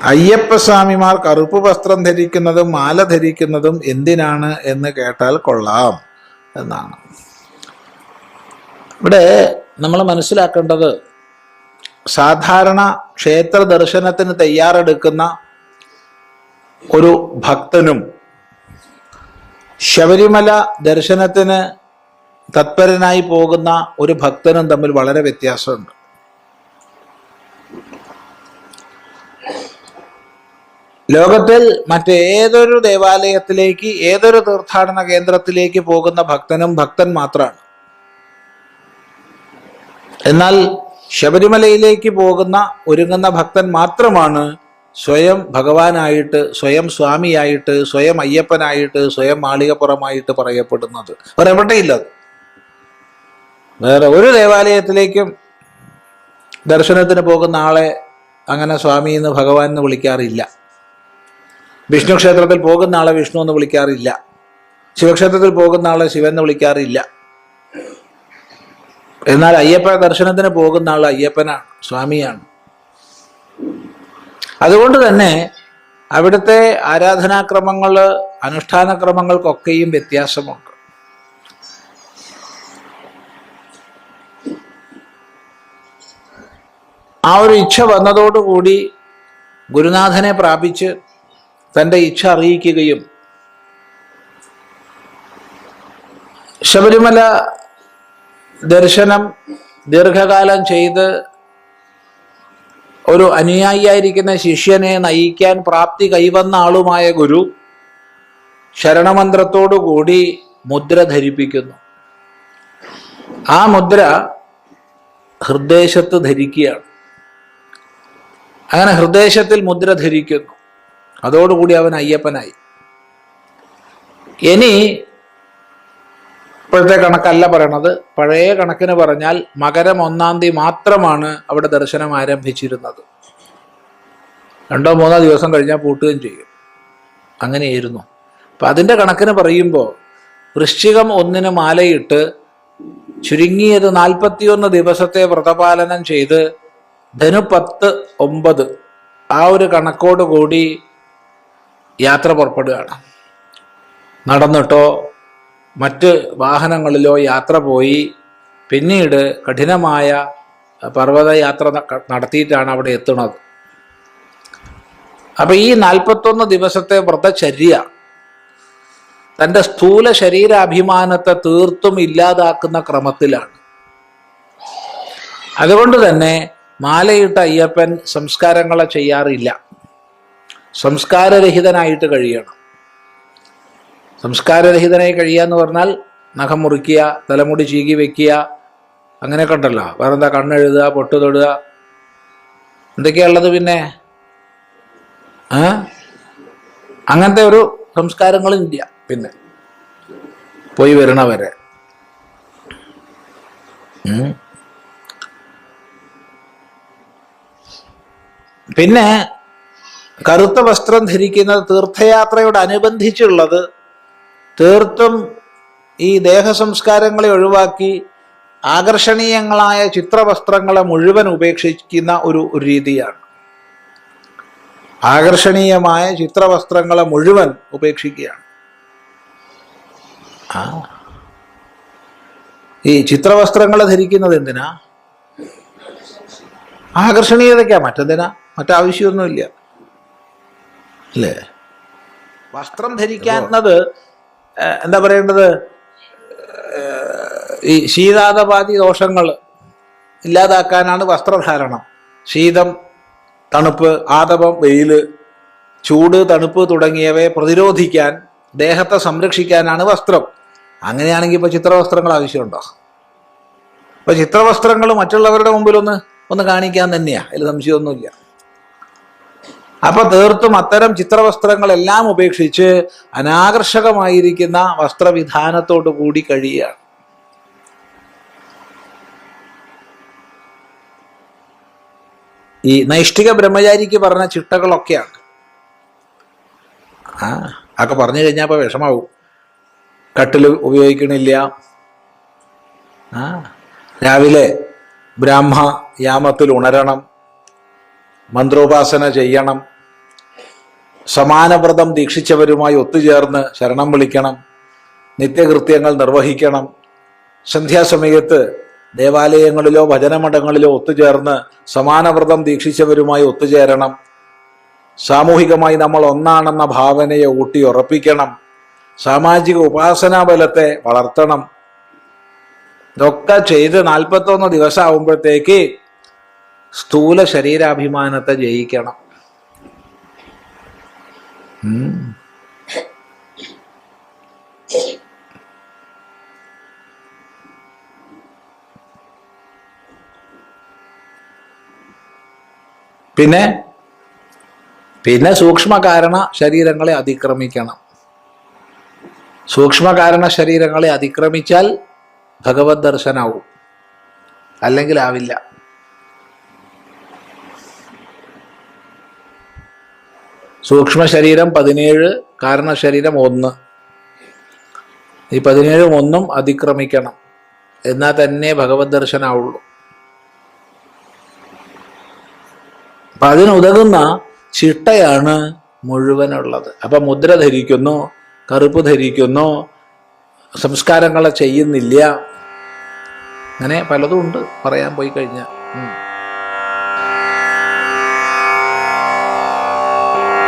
അയ്യപ്പസ്വാമിമാർ കറുപ്പ് വസ്ത്രം ധരിക്കുന്നതും മാല ധരിക്കുന്നതും എന്തിനാണ് എന്ന് കേട്ടാൽ കൊള്ളാം എന്നാണ്. ഇവിടെ നമ്മൾ മനസ്സിലാക്കേണ്ടത് സാധാരണ ക്ഷേത്ര ദർശനത്തിന് തയ്യാറെടുക്കുന്ന ഒരു ഭക്തനും ശബരിമല ദർശനത്തിന് തത്പരനായി പോകുന്ന ഒരു ഭക്തനും തമ്മിൽ വളരെ വ്യത്യാസമുണ്ട്. ലോകത്തിൽ മറ്റേതൊരു ദേവാലയത്തിലേക്ക് ഏതൊരു തീർത്ഥാടന കേന്ദ്രത്തിലേക്ക് പോകുന്ന ഭക്തനും ഭക്തൻ മാത്രമാണ്. എന്നാൽ ശബരിമലയിലേക്ക് പോകുന്ന ഒരുങ്ങുന്ന ഭക്തൻ മാത്രമാണ് സ്വയം ഭഗവാനായിട്ട് സ്വയം സ്വാമിയായിട്ട് സ്വയം അയ്യപ്പനായിട്ട് സ്വയം മാളികപ്പുറമായിട്ട് പറയപ്പെടുന്നത്. അത്. വേറെ ഒരു ദേവാലയത്തിലേക്കും ദർശനത്തിന് പോകുന്ന ആളെ അങ്ങനെ സ്വാമി എന്ന് ഭഗവാൻ എന്ന് വിളിക്കാറില്ല. വിഷ്ണു ക്ഷേത്രത്തിൽ പോകുന്ന ആളെ വിഷ്ണു എന്ന് വിളിക്കാറില്ല. ശിവക്ഷേത്രത്തിൽ പോകുന്ന ആളെ ശിവൻ എന്ന് വിളിക്കാറില്ല. എന്നാൽ അയ്യപ്പ ദർശനത്തിന് പോകുന്ന ആൾ അയ്യപ്പനാണ് സ്വാമിയാണ്. അതുകൊണ്ട് തന്നെ അവിടുത്തെ ആരാധനാക്രമങ്ങൾ അനുഷ്ഠാനക്രമങ്ങൾക്കൊക്കെയും വ്യത്യാസമുണ്ട്. ആ ഒരു ഇച്ഛ വന്നതോടുകൂടി ഗുരുനാഥനെ പ്രാപിച്ച് തന്റെ ഇച്ഛ അറിയിക്കുകയും ശബരിമല ദർശനം ദീർഘകാലം ചെയ്ത് ഒരു അനുയായിയായിരിക്കുന്ന ശിഷ്യനെ നയിക്കാൻ പ്രാപ്തി കൈവന്ന ആളുമായ ഗുരു ശരണമന്ത്രത്തോടുകൂടി മുദ്ര ധരിപ്പിക്കുന്നു. ആ മുദ്ര ഹൃദയശത്ത് ധരിക്കുകയാണ്. അങ്ങനെ ഹൃദയശത്തിൽ മുദ്ര ധരിക്കുന്നു. അതോടുകൂടി അവൻ അയ്യപ്പനായി. ഇനി ഇപ്പോഴത്തെ കണക്കല്ല പറയണത്. പഴയ കണക്കിന് പറഞ്ഞാൽ മകരം ഒന്നാം തീയതി മാത്രമാണ് അവിടെ ദർശനം ആരംഭിച്ചിരുന്നത്. രണ്ടോ മൂന്നോ ദിവസം കഴിഞ്ഞാൽ പൂട്ടുകയും ചെയ്യും. അങ്ങനെയായിരുന്നു. അപ്പം അതിന്റെ കണക്കിന് പറയുമ്പോൾ വൃശ്ചികം ഒന്നിന് മാലയിട്ട് ചുരുങ്ങിയത് നാൽപ്പത്തിയൊന്ന് ദിവസത്തെ വ്രതപാലനം ചെയ്ത് ധനു പത്ത് ഒമ്പത് ആ ഒരു കണക്കോട് കൂടി യാത്ര പുറപ്പെടുകയാണ്. നടന്നിട്ടോ മറ്റ് വാഹനങ്ങളിലോ യാത്ര പോയി പിന്നീട് കഠിനമായ പർവതയാത്ര യാത്ര നടത്തിയിട്ടാണ് അവിടെ എത്തുന്നത്. അപ്പൊ ഈ നാൽപ്പത്തൊന്ന് ദിവസത്തെ വ്രതചര്യ തന്റെ സ്ഥൂല ശരീരാഭിമാനത്തെ തീർത്തും ഇല്ലാതാക്കുന്ന ക്രമത്തിലാണ്. അതുകൊണ്ട് തന്നെ മാലയിട്ട അയ്യപ്പൻ സംസ്കാരങ്ങളെ ചെയ്യാറില്ല. സംസ്കാരരഹിതനായിട്ട് കഴിയണം. സംസ്കാരരഹിതനായി കഴിയുക എന്ന് പറഞ്ഞാൽ നഖം മുറിക്കുക തലമുടി ചീകി വെക്കുക അങ്ങനെയൊക്കെ ഉണ്ടല്ലോ. വേറെ എന്താ കണ്ണെഴുതുക പൊട്ടു തൊടുക? എന്തൊക്കെയാണുള്ളത് പിന്നെ? അങ്ങനത്തെ ഒരു സംസ്കാരങ്ങളും ഇല്ല പിന്നെ. പോയി വരണവരെ പിന്നെ കറുത്ത വസ്ത്രം ധരിക്കുന്നത് തീർത്ഥയാത്രയോടനുബന്ധിച്ചുള്ളത് തീർത്തും ഈ ദേഹസംസ്കാരങ്ങളെ ഒഴിവാക്കി ആകർഷണീയങ്ങളായ ചിത്രവസ്ത്രങ്ങളെ മുഴുവൻ ഉപേക്ഷിക്കുന്ന ഒരു രീതിയാണ്. ആകർഷണീയമായ ചിത്രവസ്ത്രങ്ങളെ മുഴുവൻ ഉപേക്ഷിക്കുകയാണ്. ഈ ചിത്രവസ്ത്രങ്ങൾ ധരിക്കുന്നത് എന്തിനാ? ആകർഷണീയതയ്ക്കാ മറ്റെന്തിനാ? മറ്റാവശ്യമൊന്നുമില്ല. അല്ലേ? വസ്ത്രം ധരിക്കുന്നത് എന്താ പറയേണ്ടത്? ഈ ശീതാതപാതി ദോഷങ്ങൾ ഇല്ലാതാക്കാനാണ് വസ്ത്രധാരണം. ശീതം തണുപ്പ് ആതപം വെയിൽ ചൂട് തണുപ്പ് തുടങ്ങിയവയെ പ്രതിരോധിക്കാൻ ദേഹത്തെ സംരക്ഷിക്കാനാണ് വസ്ത്രം. അങ്ങനെയാണെങ്കിൽ ഇപ്പൊ ചിത്രവസ്ത്രങ്ങൾ ആവശ്യമുണ്ടോ? ഇപ്പൊ ചിത്രവസ്ത്രങ്ങൾ മറ്റുള്ളവരുടെ മുമ്പിലൊന്ന് ഒന്ന് കാണിക്കാൻ തന്നെയാ. അതിൽ സംശയമൊന്നുമില്ല. അപ്പൊ തീർത്തും അത്തരം ചിത്രവസ്ത്രങ്ങളെല്ലാം ഉപേക്ഷിച്ച് അനാകർഷകമായിരിക്കുന്ന വസ്ത്രവിധാനത്തോടു കൂടി കഴിയുകയാണ്. ഈ നൈഷ്ഠിക ബ്രഹ്മചാരിക്ക് പറഞ്ഞ ചിട്ടകളൊക്കെയാണ്. ആ ഒക്കെ പറഞ്ഞു കഴിഞ്ഞാൽ ഇപ്പൊ വിഷമാവും. കട്ടിൽ ഉപയോഗിക്കണില്ല. ആ രാവിലെ ബ്രാഹ്മ യാമത്തിൽ ഉണരണം മന്ത്രോപാസന ചെയ്യണം സമാനവ്രതം ദീക്ഷിച്ചവരുമായി ഒത്തുചേർന്ന് ശരണം വിളിക്കണം. നിത്യകൃത്യങ്ങൾ നിർവഹിക്കണം. സന്ധ്യാസമയത്ത് ദേവാലയങ്ങളിലോ ഭജനമഠങ്ങളിലോ ഒത്തുചേർന്ന് സമാനവ്രതം ദീക്ഷിച്ചവരുമായി ഒത്തുചേരണം. സാമൂഹികമായി നമ്മൾ ഒന്നാണെന്ന ഭാവനയെ ഊട്ടി ഉറപ്പിക്കണം. സാമാജിക ഉപാസനാ ബലത്തെ വളർത്തണം. ഇതൊക്കെ ചെയ്ത് നാൽപ്പത്തൊന്ന് ദിവസം ആവുമ്പോഴത്തേക്ക് സ്ഥൂല ശരീരാഭിമാനത്തെ ജയിക്കണം. പിന്നെ പിന്നെ സൂക്ഷ്മകാരണ ശരീരങ്ങളെ അതിക്രമിക്കണം. സൂക്ഷ്മകാരണ ശരീരങ്ങളെ അതിക്രമിച്ചാൽ ഭഗവത് ദർശനാവും. അല്ലെങ്കിൽ ആവില്ല സൂക്ഷ്മ ശരീരം പതിനേഴ് കാരണ ശരീരം ഒന്ന്. ഈ പതിനേഴും ഒന്നും അതിക്രമിക്കണം. എന്നാൽ തന്നെ ഭഗവത് ദർശനാവുള്ളൂ. അപ്പൊ അതിനുതകുന്ന ചിട്ടയാണ് മുഴുവനുള്ളത്. അപ്പൊ മുദ്ര ധരിക്കുന്നു കറുപ്പ് ധരിക്കുന്നു സംസ്കാരങ്ങളെ ചെയ്യുന്നില്ല. അങ്ങനെ പലതും ഉണ്ട് പറയാൻ പോയി കഴിഞ്ഞാൽ.